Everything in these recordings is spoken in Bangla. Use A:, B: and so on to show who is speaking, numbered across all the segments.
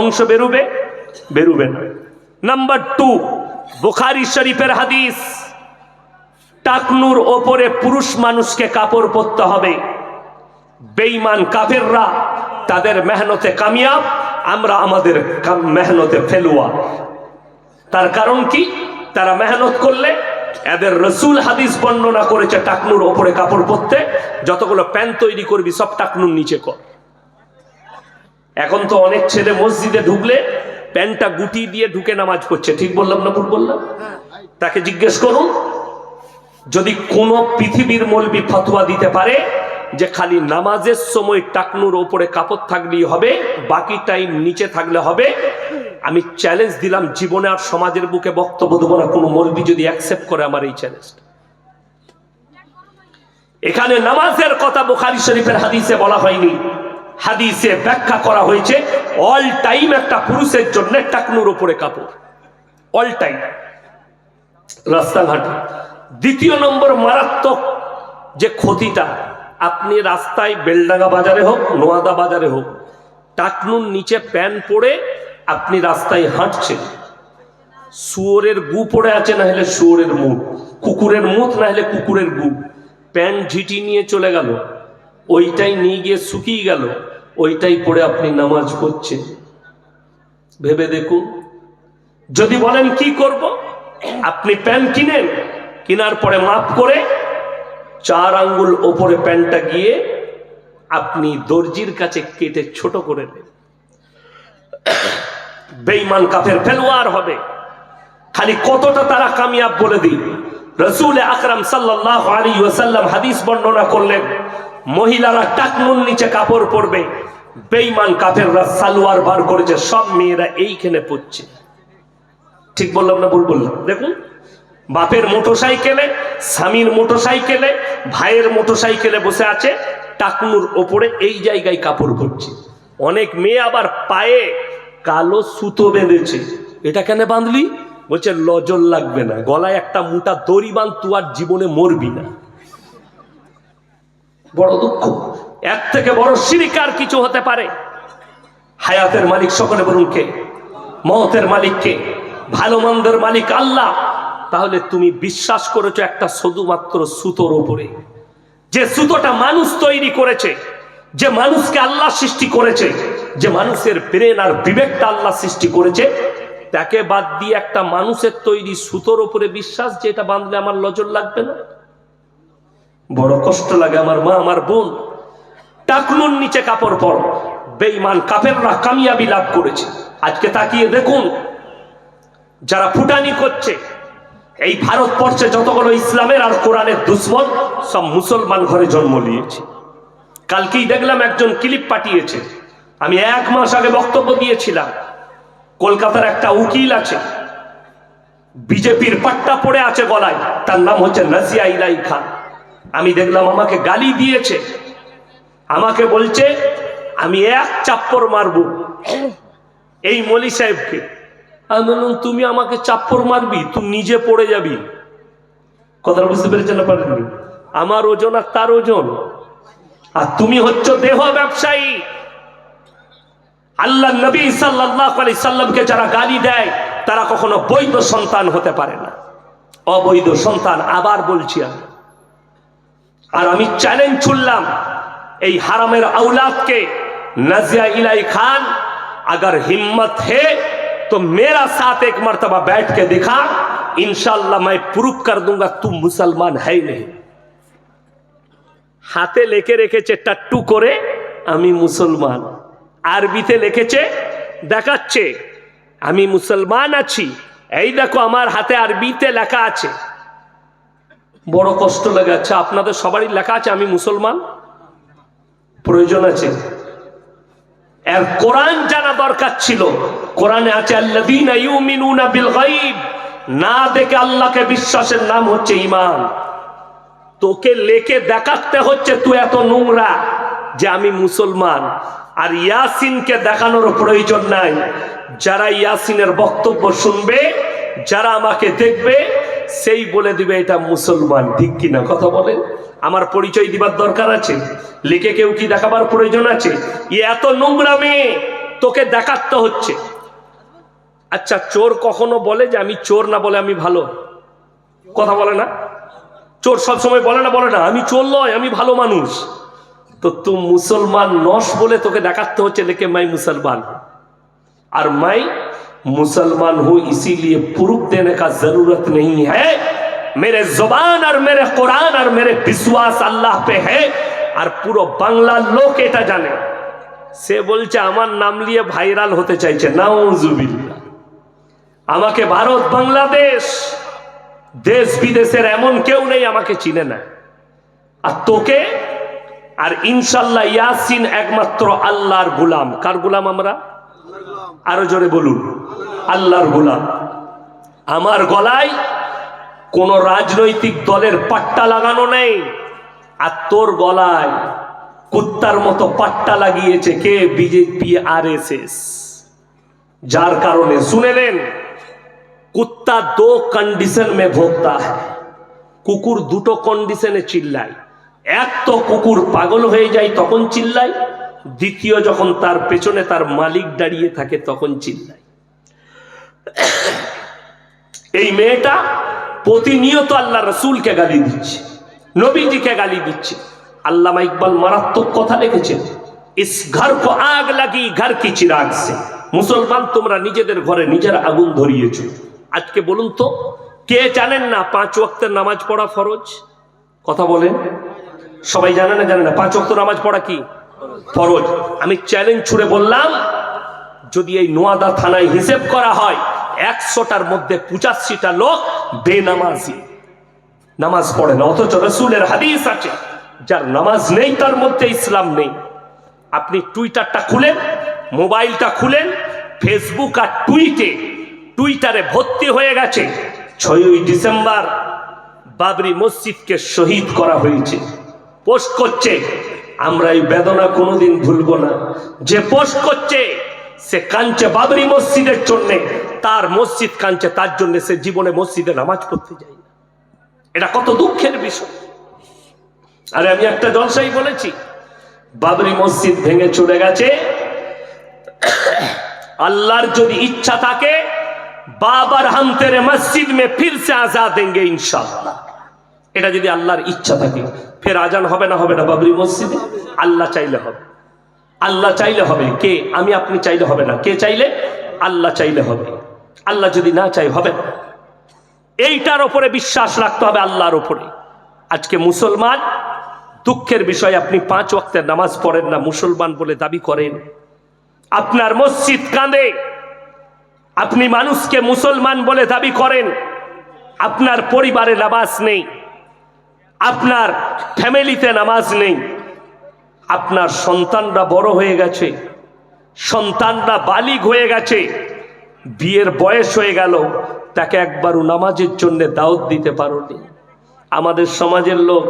A: অংশ বেরুবে? বেরুবে না। নাম্বার টু বুখারি শরীফের হাদিস, টাকনুর ওপরে পুরুষ মানুষকে কাপড় পরতে হবে। বেঈমান কাফেররা তাদের মেহনতে কামিয়াব, আমরা আমাদের মেহনতে ফেলুয়া। তার কারণ কি? তারা মেহনত করলে এদের রসুল হাদিস বর্ণনা করেছে টাকনুর ওপরে কাপড় পরতে। যতগুলো প্যান্ট তৈরি করবি, সব টাকনুর নিচে কর। এখন তো অনেক ছেলে মসজিদে ঢুকলে প্যান্টটা গুটি দিয়ে ঢুকে নামাজ পড়ছে। ঠিক বললাম না ভুল বললাম? তাকে জিজ্ঞেস করুন, যদি কোনো পৃথিবীর মলবি ফতোয়া দিতে পারে যে খালি নামাজের সময় টাকনুর ওপরে কাপড় থাকলেই হবে, বাকি টাইম নিচে থাকলে হবে, আমি চ্যালেঞ্জ দিলাম জীবনে আর সমাজের বুকে বক্তব্য দেবো না, কোনো মলবি যদি অ্যাকসেপ্ট করে আমার এই চ্যালেঞ্জটা এখানে নামাজের কথা বুখারি শরীফের হাদিসে বলা হয়নি। হাদিসে ব্যাখ্যা করা হয়েছে অল টাইম একটা পুরুষের জন্য টাকনুর ওপরে কাপড়। অল টাইম রাস্তাঘাটে। দ্বিতীয় নম্বর, মারাত্মক যে ক্ষতিটা, আপনি রাস্তায় বেলডাঙ্গা বাজারে হোক, নোয়াদা বাজারে হোক, টাকনুর নিচে প্যান পরে আপনি রাস্তায় হাঁটছেন। শুয়োরের গু পড়ে আছে, না হলে শুয়োরের মুখ। কুকুরের মুখ, না হলে কুকুরের গু। প্যান ঝিটি নিয়ে চলে গেল। ওইটাই নিয়ে গিয়ে শুকিয়ে গেল। ওইটাই পড়ে আপনি নামাজ পড়ছেন। ভেবে দেখুন। যদি বলেন কি করব? আপনি প্যান কিনেন, কেনার পরে মাপ করে চার আঙ্গুল ওপরে প্যান্টটা গিয়ে আপনি দর্জির কাছে কেটে ছোট করে নেন। বেইমান কাফের ফেলোয়ার হবে। খালি কতটা তারা কামিয়াব বলে দিই রসুল আকরাম সাল্লাহ আলী ওয়াসাল্লাম হাদিস বর্ণনা করলেন মহিলারা টাকনুন নিচে কাপড় পরবে। বেইমান কাফেররা সালোয়ার বার করেছে, সব মেয়েরা এইখানে পড়ছে। ঠিক বললাম না ভুল বললাম? দেখুন, বাপের মোটরসাইকেলে, স্বামীর মোটরসাইকেলে, ভাইয়ের মোটরসাইকেলে বসে আছে, টাকনুর ওপরে এই জায়গায় কাপড় পরছে। অনেক মেয়ে আবার পায়ে কালো সুতো বেঁধেছে। এটা কেন বাঁধলি? বলছে লজল লাগবে না। গলায় একটা মোটা দড়ি বাঁধ তু আর জীবনে মরবি না। বড় দুঃখ। এর থেকে বড় সিরিকার কিছু হতে পারে। হায়াতের মালিক সকলে বলুন কে? মহতের মালিক কে? ভালো মন্দের মালিক আল্লাহ। তাহলে তুমি বিশ্বাস করেছ একটা শুধুমাত্র সুতোর ওপরে যে সুতোটা মানুষ তৈরি করেছে, যে মানুষকে আল্লাহ সৃষ্টি করেছে, যে মানুষের ব্রেন আর বিবেকটা আল্লাহ সৃষ্টি করেছে, তাকে বাদ দিয়ে একটা মানুষের তৈরি সুতোর ওপরে বিশ্বাস যে এটা বাঁধলে আমার লজর লাগবে না? বড় কষ্ট লাগে আমার মা, আমার বোন। টাকনুর নিচে কাপড় পর, বেঈমান কাফেররা কামিয়াবি লাভ করেছে। আজকে তাকিয়ে দেখুন, যারা ফুটানি করছে, এই ভারতবর্ষে যতগুলো ইসলামের আর কোরআনের দুশ্মন, সব মুসলমান ঘরে জন্ম নিয়েছে। কালকেই দেখলাম একজন ক্লিপ পাঠিয়েছে। আমি এক মাস আগে বক্তব্য দিয়েছিলাম। কলকাতার একটা উকিল আছে, বিজেপির পাট্টা পড়ে আছে গলায়, তার নাম হচ্ছে নাজিয়া ইলাই খান। আমি দেখলাম আমাকে গালি দিয়েছে। আমাকে বলছে, আমি এক চাপ্পর মারব। এই মলি সাহেবকে। আমি বললাম, তুমি আমাকে চাপ্পর মারবি, তুই নিজে পড়ে যাবি। কথাটা বুঝতে পেরেছেন না পারেননি? আমার ওজন আর তার ওজন। আর তুমি হচ্ছ দেহ ব্যবসায়ী। আল্লাহ নবী সাল্লাহ আলি সাল্লামকে যারা গালি দেয়, তারা কখনো বৈধ সন্তান হতে পারে না। অবৈধ সন্তান আবার বলছি আমি। আর আমি চ্যালেঞ্জ ছুড়লাম এই হারামের औलाद नजिया इलाई खान अगर हिम्मत है तो मेरा साथ एक मर्तबा बैठ के दिखा इंशाल्लाह मैं प्रूफ कर दूंगा तू मुसलमान है ही नहीं হাতে লেখে রেখেছে টাট্টু করে আমি মুসলমান আরবিতে লিখেছে দেখাচ্ছে আমি মুসলমান আছি এই দেখো আমার হাতে আরবিতে লেখা আছে বড় কষ্ট লাগে আচ্ছা আপনাদের সবারই লেখা আছে, আমি মুসলমান। প্রয়োজন আছে। এর কোরআন জানা দরকার ছিল। কোরআনে আছে ইউমিনুনা বিল না দেখে আল্লাহকে বিশ্বাসের নাম হচ্ছে ইমান তোকে লেকে দেখাতে হচ্ছে তুই এত নোংরা যে আমি মুসলমান। আর ইয়াসিনকে দেখানোর প্রয়োজন নাই। যারা ইয়াসিনের বক্তব্য শুনবে, যারা আমাকে দেখবে সেই বলে দিবে এটা মুসলমান, ঠিক কিনা কথা বলে আমার পরিচয় দিবার দরকার আছে? লিখে কেউ কি দেখাবার প্রয়োজন আছে? এত নোংরা মেয়ে, তোকে দেখাতে হচ্ছে। আচ্ছা চোর কখনো বলে যে আমি চোর না বলে আমি ভালো? কথা বলে না? চোর সবসময় বলে না বলে না, আমি চোর নয়, আমি ভালো মানুষ। তো তু মুসলমান নস বলে তোকে দেখাতে হচ্ছে, লেখে মাই মুসলমান। আর মাই मुसलमान हूं इसीलिए प्रूफ देने का जरूरत नहीं है मेरे जुबान और मेरे कुरान और मेरे विश्वास अल्लाह पे है আর পুরো বাংলার লোক এটা জানে সে বলছে আমার নাম নিয়ে ভাইরাল হতে চাইছে নাউজুবিল্লাহ আমাকে ভারত বাংলাদেশ দেশ বিদেশের এমন কেউ নেই আমাকে চিনে না আর তোকে আর ইনশাল্লাহ ইয়াসিন একমাত্র আল্লাহর গুলাম কার গুলাম আমরা আরও জোরে বলুন। আল্লাহর গোলাম। আমার গলায় কোন রাজনৈতিক দলের পাট্টা লাগানো নেই। আর তোর গলায় কুত্তার মতো পাট্টা লাগিয়েছে কে? বিজেপি আর যার কারণে, শুনে নেন, কুত্তা দো কন্ডিশন মে হ্যায়। কুকুর দুটো কন্ডিশনে চিল্লায়। এক তো কুকুর পাগল হয়ে যায়, তখন চিল্লায়। দ্বিতীয় যখন তার পেছনে তার মালিক দাঁড়িয়ে থাকে, তখন চিল্লায়। এই মেয়েটা প্রতিনিয়ত আল্লাহ রসুলকে গালি দিচ্ছে, নবীজিকে গালি দিচ্ছে। আল্লামা ইকবাল মারাত্মক কথা লিখেছেন, ইস ঘর কো আগ লাগি, ঘর কি চিরাগ সে। মুসলমান তোমরা নিজেদের ঘরে নিজের আগুন ধরিয়েছ। আজকে বলুন তো, কে জানেন না পাঁচ ওয়াক্তের নামাজ পড়া ফরজ? কথা বলেন। সবাই জানে না জানে না। পাঁচ ওয়াক্ত নামাজ পড়া কি? ফরজ, আমি চ্যালেঞ্জ ছুড়ে বললাম, যদি এই নোয়াদা থানায় হিসেব করা হয়, একশোটার মধ্যে পঁচাশিটা লোক বেনামাজি। নামাজ পড়ে না, অথচ রসুলের হাদিস আছে, যার নামাজ নেই, তার মধ্যে ইসলাম নেই। আপনি টুইটারটা খুলেন, মোবাইলটা খুলেন, ফেসবুক আর টুইটে, টুইটারে ভর্তি হয়ে গেছে, ছয়ই ডিসেম্বর বাবরি মসজিদকে শহীদ করা হয়েছে, পোস্ট করছে আমরা এই বেদনা কোনোদিন ভুলবো না। যে পোস্ট করছে, সে কাঞ্চে বাবরি মসজিদের জন্য। তার মসজিদ কাঞ্চে তার জন্য সে জীবনে মসজিদে নামাজ পড়তে যায় না। এটা কত দুঃখের বিষয়। আরে আমি একটা জলসাই বলেছি, বাবরি মসজিদ ভেঙে চলে গেছে। আল্লাহর যদি ইচ্ছা থাকে, বাবার হাম তেরে মসজিদ মে ফির সে আজাদ দেंगे ইনশাআল্লাহ। এটা যদি আল্লাহর ইচ্ছা থাকে, ফের আজান হবে না হবে না বাবরি মসজিদে? আল্লাহ চাইলে হবে। আল্লাহ চাইলে হবে। কে? আমি আপনি চাইলে হবে না। কে চাইলে? আল্লাহ চাইলে হবে। আল্লাহ যদি না চাই হবে না। এইটার ওপরে বিশ্বাস রাখতে হবে আল্লাহর ওপরে। আজকে মুসলমান, দুঃখের বিষয়, আপনি পাঁচ ওয়াক্তের নামাজ পড়েন না, মুসলমান বলে দাবি করেন। আপনার মসজিদ কাঁদে। আপনি মানুষকে মুসলমান বলে দাবি করেন। আপনার পরিবারে নামাজ নেই। আপনার ফ্যামিলিতে নামাজ নেই। আপনার সন্তানরা বড় হয়ে গেছে। সন্তানরা বালিগ হয়ে গেছে। বিয়ের বয়স হয়ে গেল। তাকে একবারও নামাজের জন্য দাওয়াত দিতে পারোনি। আমাদের সমাজের লোক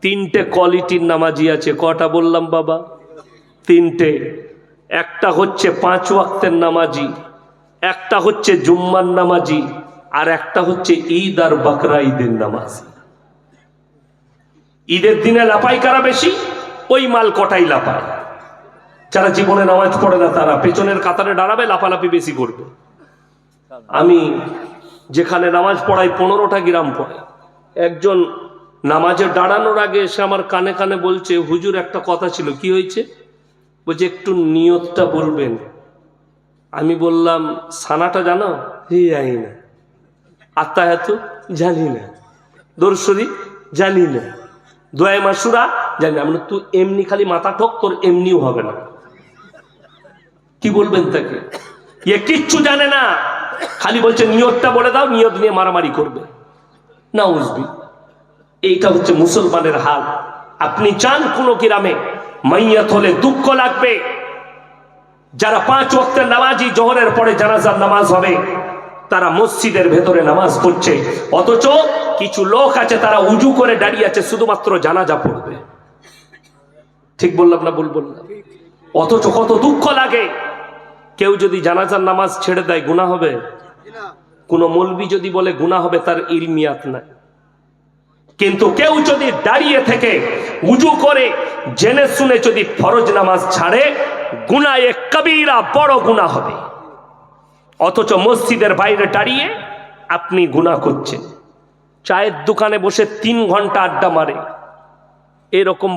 A: তিনটে কোয়ালিটির নামাজি আছে। কটা বললাম বাবা? তিনটে। একটা হচ্ছে পাঁচ ওয়াক্তের নামাজি, একটা হচ্ছে জুম্মার নামাজি, আর একটা হচ্ছে ঈদ আর বাকরা ঈদের নামাজি। ঈদের দিনে লাপাই কারা বেশি? ওই মাল কটাই লাপায় যারা জীবনে নামাজ পড়ে না তারা পেছনের কাতারে দাঁড়াবে লাফালাফি বেশি করবে। আমি যেখানে নামাজ পড়াই পনেরোটা গ্রাম পড়ে। একজন নামাজে দাঁড়ানোর আগে এসে আমার কানে কানে বলছে হুজুর একটা কথা ছিল কি হয়েছে? বলছে একটু নিয়তটা বলবেন। আমি বললাম সানাটা জানো? হে জানি না। আত্মা এত জানি না। দর্শরী জানি না। দোয়াই মাসুরা, জানি না আমরা তুই এমনি খালি মাথা ঠোক, তোর এমনিও হবে না। কি বলবেন তাকে? এ কিচ্ছু জানে না। খালি বলছে, নিয়তটা বলে দাও, নিয়ত নিয়ে মারামারি করবে। না উজবি এইটা হচ্ছে মুসলমানের হাল। আপনি চান কোনো গ্রামে মাইয়াত হলে দুঃখ লাগবে। যারা পাঁচ ওয়াক্তের নামাজি, জোহরের পরে জানাজার নামাজ হবে, তারা মসজিদের ভেতরে নামাজ পড়ছে। অথচ কিছু লোক আছে, তারা উজু করে দাঁড়িয়ে আছে, শুধুমাত্র জানাজা পড়বে। ঠিক বললাম না ভুল বললাম? অথচ কত দুঃখ লাগে। কেউ যদি জানাজার নামাজ ছেড়ে দেয় গুণা হবে? কোনো মলবি যদি বলে গুণা হবে, তার ইলমিয়াত নাই। কিন্তু কেউ যদি দাঁড়িয়ে থেকে, উজু করে, জেনে শুনে যদি ফরজ নামাজ ছাড়ে গুনায়ে কবিরা বড় গুণা হবে। অথচ মসজিদের বাইরে দাঁড়িয়ে আপনি গুনাহ করছেন। চায়ের দোকানে বসে তিন ঘণ্টা আড্ডা মারে। এরকম